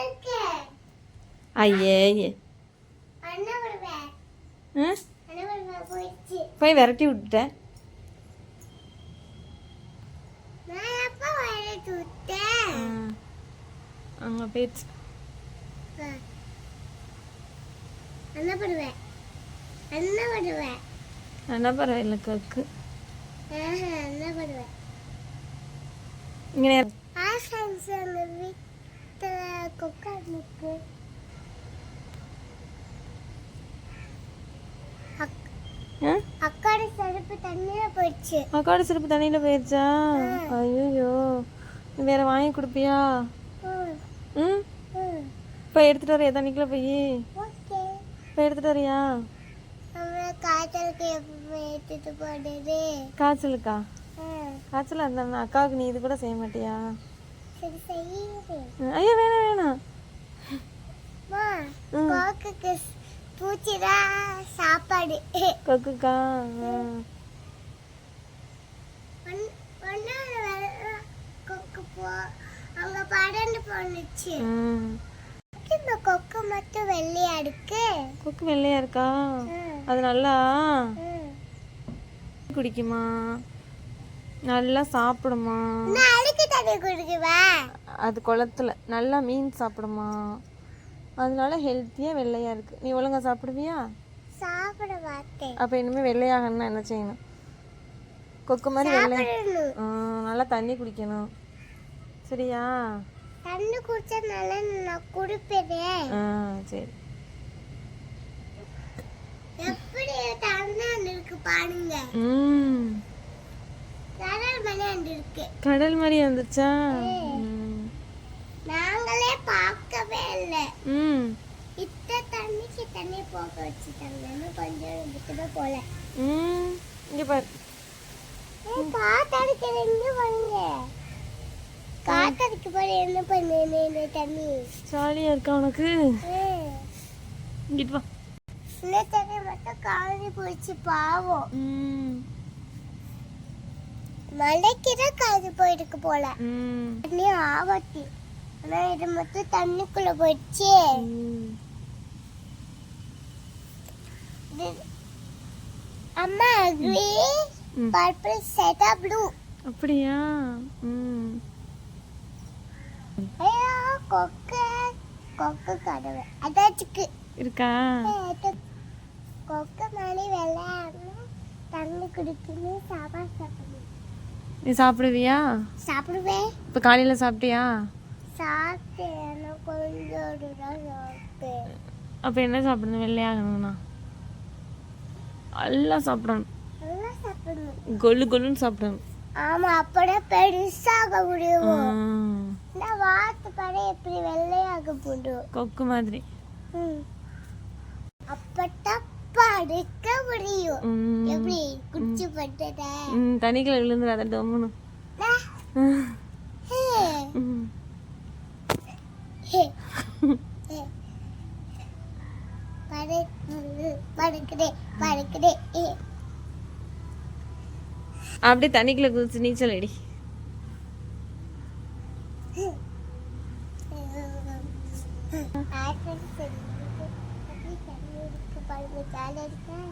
இருக்கேன். ஐயே. போய் விரட்டி விட்டுட்டேன். அங்கே போயிடுச்சு அண்ணா வருவேன் அண்ணா வருவேன் என்ன பரவாயில்ல கக்கு ஆஹா, அண்ணா வருவேன் இங்கே அக்காட செருப்பு தண்ணியில போயிடுச்சு. அக்காடு சிறப்பு தண்ணியில் போயிடுச்சா ஐயோ வேற வாங்கி கொடுப்பியா? ம். இப்போ எடுத்துகிட்டு வரையா? தண்ணிக்குள்ளே போய். இப்போ எடுத்துகிட்டு வரியா? காய்ச்சலுக்கு எடுத்துட்டு காய்ச்சல் இருந்தா அக்காவுக்கு நீ இது கூட செய்ய மாட்டியா? ஐயோ வேணாம் வேணாம். கோக்குக்கு பூச்சிதான் சாப்பாடு. கொக்குக்கா? போனுச்சு இந்த கொக்கு மட்டும் வெள்ளையா இருக்கு. கொக்கு வெள்ளையா இருக்கா? அது நல்லா. குடிக்குமா? நல்லா சாப்பிடுமா? அழுக்கு தண்ணி குடிக்குவா அது குளத்துல. நல்லா மீன் சாப்பிடுமா? அதனால ஹெல்த்தியாக வெள்ளையா இருக்கு. நீ ஒழுங்கா சாப்பிடுவியா? சாப்பிட மாட்டேன். அப்போ இனிமேல் வெள்ளையாகணும்னா என்ன செய்யணும்? கொக்கு மாதிரி வெள்ளை நல்லா தண்ணி குடிக்கணும். சரியா? தண்ணி குடிச்சா நல்லா நான் குடிப்பேனே. ஆ சரி. எப்படி தண்ணி இருக்கு பாருங்க. ம். கடல் மணி இருக்கு கடல் மாதிரி வந்துச்சா. நாங்களே பார்க்கவே இல்லை. ம். இத்த தண்ணிக்கு தண்ணி போக வச்சுட்டாங்கன்னு கொஞ்சம் இதுக்கு போல. ம். இங்கே பாரு. காத்தடிக்கிற எங்க வாங்க ஜாலியாக இருக்கா உனக்கு. இங்கிட்டு வா. மட்டும் காலி போயிடுச்சு பாவம். ம். மலைக்கு தான் காது போயிருக்கு போல. தண்ணி ஆபத்து ஆனா இது மட்டும் தண்ணிக்குள்ள போயிடுச்சு. அம்மா அக்ரி ம். பர்பிள் செட்டா ப்ளூ அப்படியா? ம். ஐயோ கொக்கு. கொக்கு கடவை அதாச்சுக்கு. இருக்கா? கொக்கு மணி விளையாடணும். தண்ணி குடிக்கணும் சாப்பாடு சாப்பிடணும். நீ சாப்பிடுவியா? சாப்பிடுவேன் இப்போ காலையில் சாப்பிட்டியா? சாப்பிட்டேன் கொஞ்சோடு தான் சாப்பிட்டேன் அப்போ என்ன சாப்பிடணும்? வெள்ளையாகணும்னா? நல்லா சாப்பிடணும். கொல்லு கொல்லுன்னு சாப்பிடணும். ஆமா அப்பதான் பெருசாக முடியும். நான் வாத்து படம் எப்படி வெள்ளையாக போடும் கொக்கு மாதிரி. அப்பதான் படுக்க முடியும். எப்படி? குச்சி பட்டத? தண்ணிக்குள்ள விழுந்துடாத டொம்முன்னு ம். ம். படுக்குதே படுக்குதே அப்படியே தண்ணிக்குள்ள குதிச்சு நீச்சல் அடி பாருங்க ஜாலியா இருக்கேன்